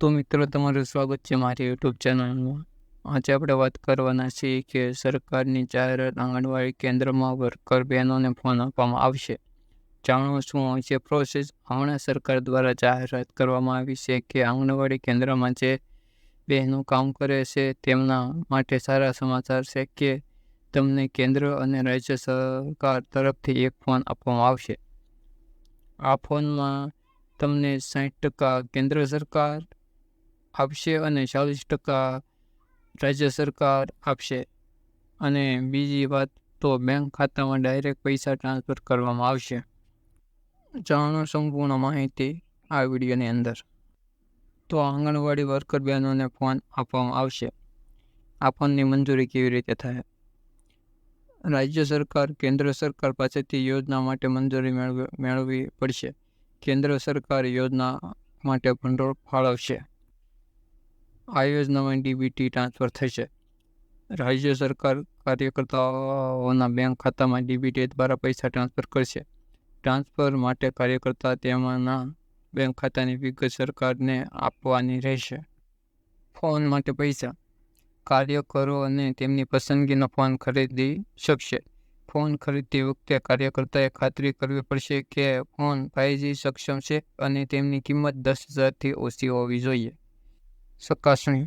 તો મિત્રો તમારું સ્વાગત છે મારી યુટ્યુબ ચેનલમાં. આજે આપણે વાત કરવાના છીએ કે સરકારની જાહેરાત આંગણવાડી કેન્દ્રમાં વર્કર બહેનોને ફોન આપવામાં આવશે. જાણો શું હોય છે પ્રોસેસ? હમણાં સરકાર દ્વારા જાહેરાત કરવામાં આવી છે કે આંગણવાડી કેન્દ્રમાં જે બહેનો કામ કરે છે તેમના માટે સારા સમાચાર છે કે તમને કેન્દ્ર અને રાજ્ય સરકાર તરફથી એક ફોન આપવામાં આવશે. આ ફોનમાં તમને સાઠ ટકા કેન્દ્ર સરકાર આપશે અને ચાલીસ ટકા રાજ્ય સરકાર આપશે. અને બીજી વાત તો બેંક ખાતામાં ડાયરેક્ટ પૈસા ટ્રાન્સફર કરવામાં આવશે. જાણો સંપૂર્ણ માહિતી આ વિડીયોની અંદર. તો આંગણવાડી વર્કર બહેનોને ફોન આપવામાં આવશે. આ ફોનની મંજૂરી કેવી રીતે થાય? રાજ્ય સરકાર, કેન્દ્ર સરકાર પાસેથી યોજના માટે મંજૂરી મેળવી પડશે. કેન્દ્ર સરકાર યોજના માટે ભંડોળ ફાળવશે. આ યોજનામાં ડીબીટી ટ્રાન્સફર થશે. રાજ્ય સરકાર કાર્યકર્તાઓના બેંક ખાતામાં ડીબીટી દ્વારા પૈસા ટ્રાન્સફર કરશે. ટ્રાન્સફર માટે કાર્યકર્તા તેમાંના બેંક ખાતાની વિગત સરકારને આપવાની રહેશે. ફોન માટે પૈસા. કાર્યકરો અને તેમની પસંદગીનો ફોન ખરીદી શકશે. ફોન ખરીદતી વખતે કાર્યકર્તાએ ખાતરી કરવી પડશે કે ફોન ફાઈવજી સક્ષમ છે અને તેમની કિંમત દસ હજારથી ઓછી હોવી જોઈએ. ચકાસણી.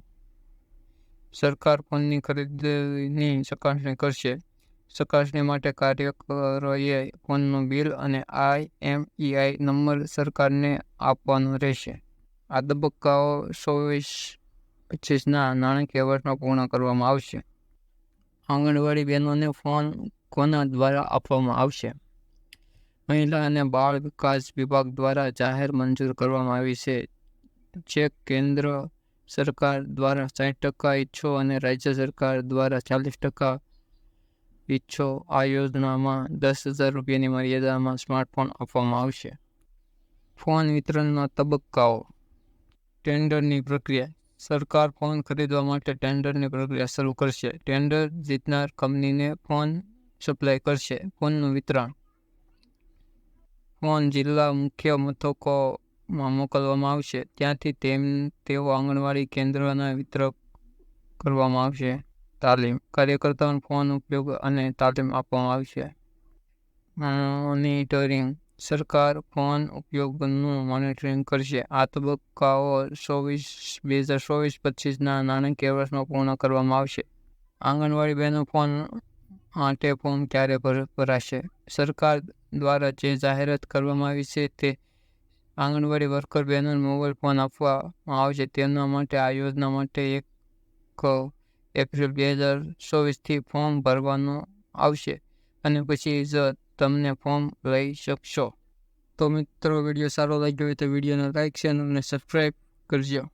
સરકાર ફોનની ખરીદીની ચકાસણી કરશે. ચકાસણી માટે કાર્યકરોએ ફોનનું બિલ અને આઈએમઈઆઈ નંબર સરકારને આપવાનો રહેશે. આ તબક્કાઓ ચોવીસ, પચીસના નાણાકીય વર્ષમાં પૂર્ણ કરવામાં આવશે. આંગણવાડી બહેનોને ફોન કોના દ્વારા આપવામાં આવશે? મહિલા અને બાળ વિકાસ વિભાગ દ્વારા જાહેર મંજૂર કરવામાં આવી છે. ચેક કેન્દ્ર સરકાર દ્વારા સાઠ ટકા ઈચ્છો અને રાજ્ય સરકાર દ્વારા ચાલીસ ટકા ઈચ્છો આ યોજનામાં દસ હજાર રૂપિયાની મર્યાદામાં સ્માર્ટફોન આપવામાં આવશે. ફોન વિતરણના તબક્કાઓ. ટેન્ડરની પ્રક્રિયા. સરકાર ફોન ખરીદવા માટે ટેન્ડરની પ્રક્રિયા શરૂ કરશે. ટેન્ડર જીતનાર કંપનીને ફોન સપ્લાય કરશે. ફોનનું વિતરણ. ફોન જિલ્લા મુખ્ય મથકોમાં મોકલવામાં આવશે. ત્યાંથી તેમ, તેઓ આંગણવાડી કેન્દ્રના વિતરક કરવામાં આવશે. તાલીમ, કાર્યકર્તાઓને ફોન ઉપયોગ અને તાલીમ આપવામાં આવશે. મોનિટરિંગ, સરકાર ફોન ઉપયોગનું મોનિટરિંગ કરશે. આ તબક્કાઓ ચોવીસ, બે હજાર ચોવીસ પચીસના નાણાકીય વર્ષમાં પૂર્ણ કરવામાં આવશે. આંગણવાડી બહેનો ફોન માટે ફોર્મ ક્યારે ભરાશે? સરકાર દ્વારા જે જાહેરાત કરવામાં આવી છે તે આંગણવાડી વર્કર બહેનોને મોબાઈલ ફોન આપવામાં આવશે. તેના માટે આ યોજના માટે એક એપ્રિલ બે હજાર ચોવીસથી ફોર્મ ભરવાનું આવશે અને પછી જ તમને ફોર્મ લઈ શકશો. તો મિત્રો, વીડિયો સારો લાગ્યો હોય તો વિડીયોને લાઇક શેર અને સબસ્ક્રાઈબ કરજો.